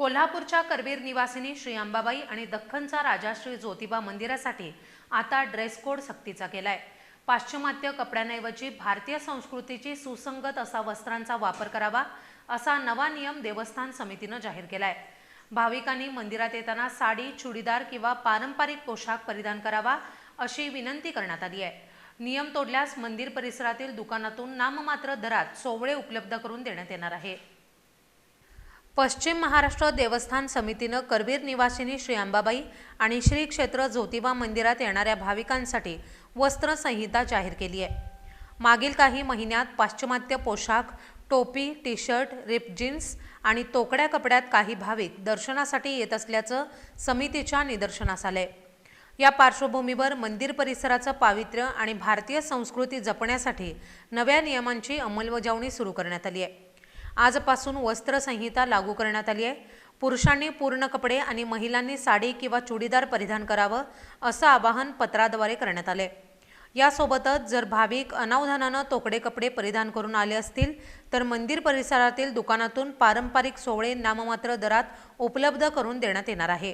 कोल्हापूरच्या करवीर निवासिनी श्री अंबाबाई आणि दख्खनचा राजा श्री ज्योतिबा मंदिरासाठी आता ड्रेस कोड सक्तीचा केलाय. पाश्चिमात्य कपड्यांऐवजी भारतीय संस्कृतीची सुसंगत असा वस्त्रांचा वापर करावा असा नवा नियम देवस्थान समितीनं जाहीर केलाय. भाविकांनी मंदिरात येताना साडी चुडीदार किंवा पारंपरिक पोशाख परिधान करावा अशी विनंती करण्यात आली आहे. नियम तोडल्यास मंदिर परिसरातील दुकानातून नाममात्र दरात सोवळे उपलब्ध करून देण्यात येणार आहे. पश्चिम महाराष्ट्र देवस्थान समितीनं करवीर निवासिनी श्री अंबाबाई आणि श्री क्षेत्र ज्योतिबा मंदिरात येणाऱ्या भाविकांसाठी वस्त्रसंहिता जाहीर केली आहे. मागील काही महिन्यात पाश्चिमात्य पोशाख टोपी टी शर्ट रिप जीन्स आणि तोकड्या कपड्यात काही भाविक दर्शनासाठी येत असल्याचं समितीच्या निदर्शनास आलंय. या पार्श्वभूमीवर मंदिर परिसराचं पावित्र्य आणि भारतीय संस्कृती जपण्यासाठी नव्या नियमांची अंमलबजावणी सुरू करण्यात आली आहे. आजपासून वस्त्रसंहिता लागू करण्यात आली आहे. पुरुषांनी पूर्ण कपडे आणि महिलांनी साडी किंवा चुडीदार परिधान करावं असं आवाहन पत्राद्वारे करण्यात आले यासोबतच जर भाविक अनावधानानं तोकडे कपडे परिधान करून आले असतील तर मंदिर परिसरातील दुकानातून पारंपरिक सोवळे नाममात्र दरात उपलब्ध करून देण्यात येणार आहे.